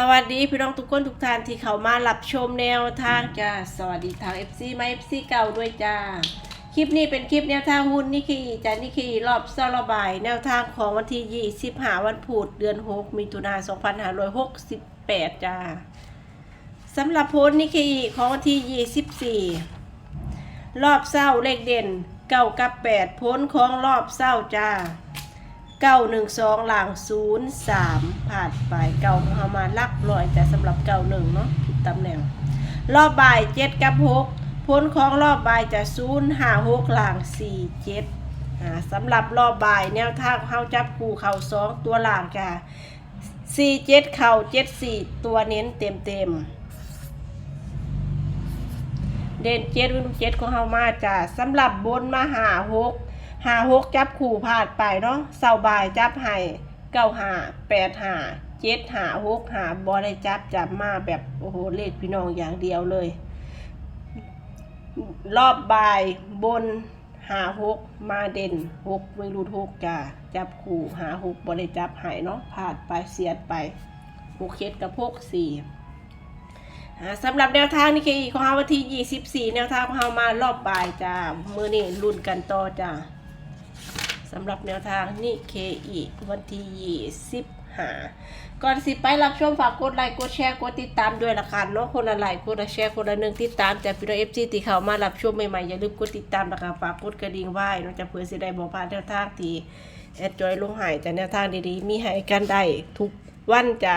สวัสดีพี่น้องทุกคนทุกท่านที่เข้ามารับชมแนวทางจ้าสวัสดีทาง FC มา FC เก่าด้วยจ้าคลิปนี้เป็นคลิปแนวทางหุ้นนิคีจ้านิคีรอบเซาระบาย แนวทางของวันที่25วันพุธเดือน 6มิถุนายน2568จ้าสำหรับโพสนิคีของวันที่24 รอบเศร้าเลขเด่นเก้ากับ8พ้นของรอบเศร้าจ้า เก้าหนึ่งสองหลังศูนย์สามผ่านไปเก้าเข้ามาลักลอยแต่สำหรับเก้าหนึ่งเนาะผิดตำแหน่ง รอบบ่ายเจ็ดกับหกพ้นของรอบบ่ายจะศูนย์ห้าหกหลังสี่เจ็ดสำหรับรอบบ่ายแนวทางเข้าจับคู่เข่าสองตัวหลังค่ะสี่เจ็ดเข่าเจ็ดสี่ตัวเน้นเต็มเต็มเด่นเจ็ดวินเจ็ดของเฮามาจ้ะสำหรับบนมหาหก หาหกจับขู่ผ่านไปเนาะเสาบ่ายจับให้เก้าหาแปดหาเจ็ดหาหกหาบอได้จับจับมาแบบโอ้โหเลขพี่น้องอย่างเดียวเลย รอบบ่ายบนหาหกมาเด่นหกไม่รู้หกจ้าจับขู่หาหกบอได้จับให้เนาะผ่านไปเสียดไปหกเคสกับหกสี่สำหรับแนวทางนี่คือของเราวันที่ 24 แนวทางของเรามารอบบ่ายจ้า มือนี่รุ่นกันต่อจ้า สำหรับแนวทางนี่เคอีวันที่ยี่สิบหาก่อนสิไปรับชมฝากกดไลค์กดแชร์กดติดตามด้วยละกันเนาะคนละไลค์คนละแชร์คนละหนึ่งติดตามจากพี่น้องเอฟซีที่เข้ามารับชมใหม่ๆอย่าลืมกดติดตามละกันฝากกดกระดิ่งไว้เนาะจะเพื่อสิได้บอกผ่านแนวทางที่แอดจอยลงหายแต่แนวทางดีๆ มีให้กันได้ทุกวันจ้า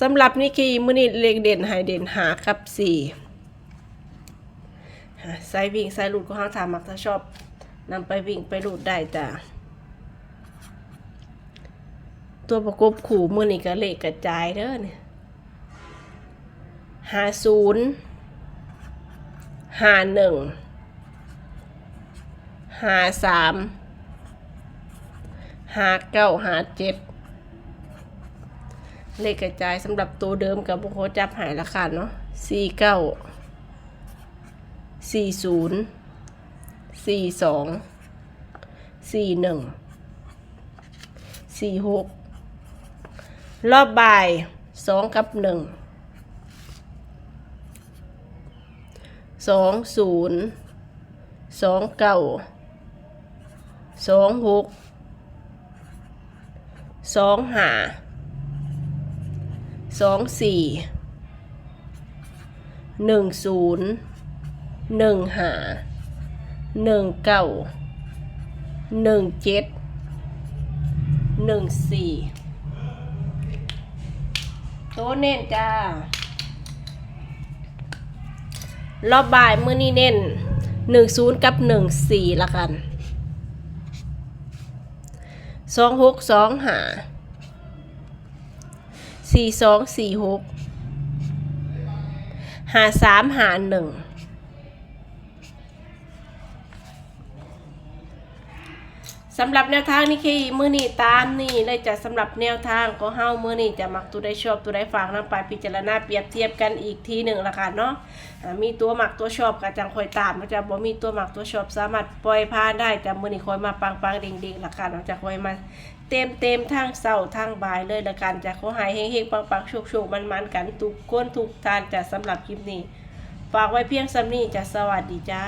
สำหรับนี่คือมือนี้เลงเด่นหายเด่นหาครับสี่หาสายวิ่งสายหลุดของเขาถามมักถ้าชอบนำไปวิ่งไปหลุดได้จ้า ตัวประกบขู่มือนี่ก็เลขกระจายเด้อเนี่ยห้าศูนย์ห้าหนึ่งห้าสามห้าเก้าห้าเจ็ดเลขกระจายสำหรับตัวเดิมกับบุคคลจับหายราคาเนาะสี่เก้าสี่ศูนย์สี่สองสี่หนึ่งสี่หก รอบบ่ายสองกับหนึ่งสองศูนย์สองเก้าสองหกสองห้าสองสี่หนึ่งศูนย์หนึ่งห้าหนึ่งเก้าหนึ่งเจ็ดหนึ่งสี่ ต๊ะเน้นจ้ารอบบ่ายมื้อนี้เน้นหนึ่งศูนย์กับหนึ่งสี่ละกันสองหกสองหาสี่สองสี่หกหาสามหาหนึ่ง สำหรับแนวทางนี่คือมือนี่ตามนี่เลยจะสำหรับแนวทางก็เฮามือนี่จะมักตัวได้ชอบตัวได้ฝากนำไปพิจารณาเปรียบเทียบกันอีกทีหนึ่งละกันเนาะมีตัวหมักตัวชอบกับจังคอยตามมันจะบ่มีตัวหมักตัวชอบสามารถปล่อยผ่านได้จะมือนี่คอยมาปังปังๆเด้งๆละกันเราจะคอยมาเต็มเต็มทางเสาทางบ่ายเลยละกันจะขอหายเฮงๆปังๆโชคๆมันๆกันทุกคนทุกทานจะสำหรับคลิปนี้ ฝากไว้เพียงสำนี้จะสวัสดีจ้า